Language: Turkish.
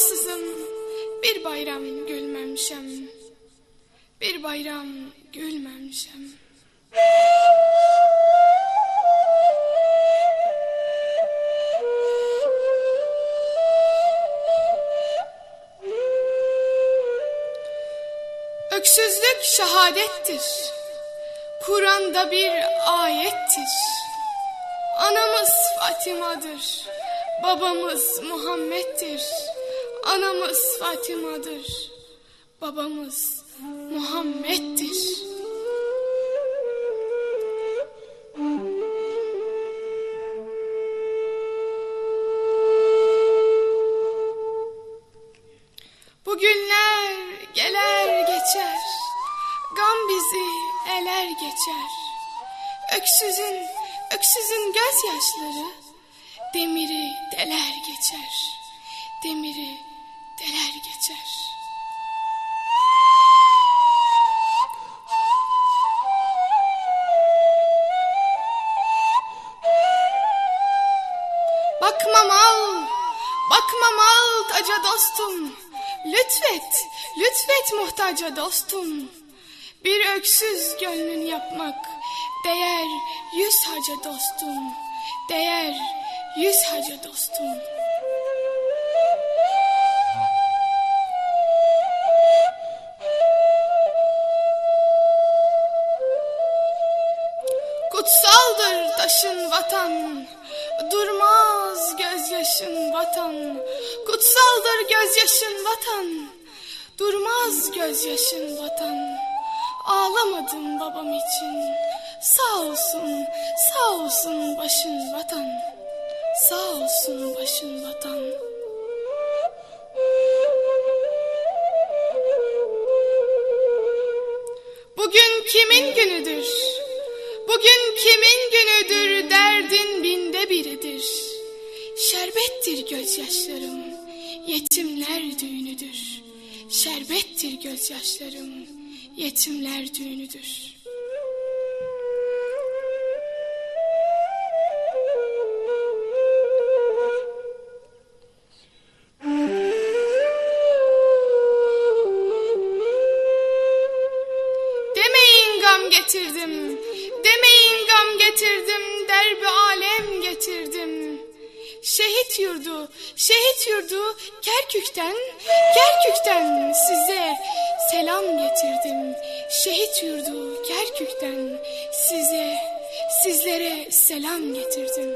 babasızım. Bir bayram gülmemişim. Bir bayram gülmemişim. Öksüzlük şehadettir. Kur'an'da bir ayettir. Anamız Fatima'dır. Babamız Muhammed'dir. Anamız Fatima'dır. Babamız Muhammed'dir. Bu günler geler geçer. Gam bizi eler geçer. Öksüzün, öksüzün gözyaşları demiri deler geçer. Demiri deler geçer. Bakmam al, bakmam al taca dostum. Lütfet, lütfet muhtaca dostum. Bir öksüz gönlün yapmak değer yüz haca dostum. Değer yüz haca dostum. Vatan. Kutsaldır gözyaşın vatan, durmaz gözyaşın vatan. Ağlamadım babam için, sağ olsun, sağ olsun başın vatan. Sağ olsun başın vatan. Bugün kimin günüdür? Bugün kimin günüdür? Derdin binde biridir. Şerbettir gözyaşlarım, yetimler düğünüdür. Şerbettir gözyaşlarım, yetimler düğünüdür. Şehit yurdu, şehit yurdu Kerkük'ten, Kerkük'ten size selam getirdim. Şehit yurdu Kerkük'ten size, sizlere selam getirdim.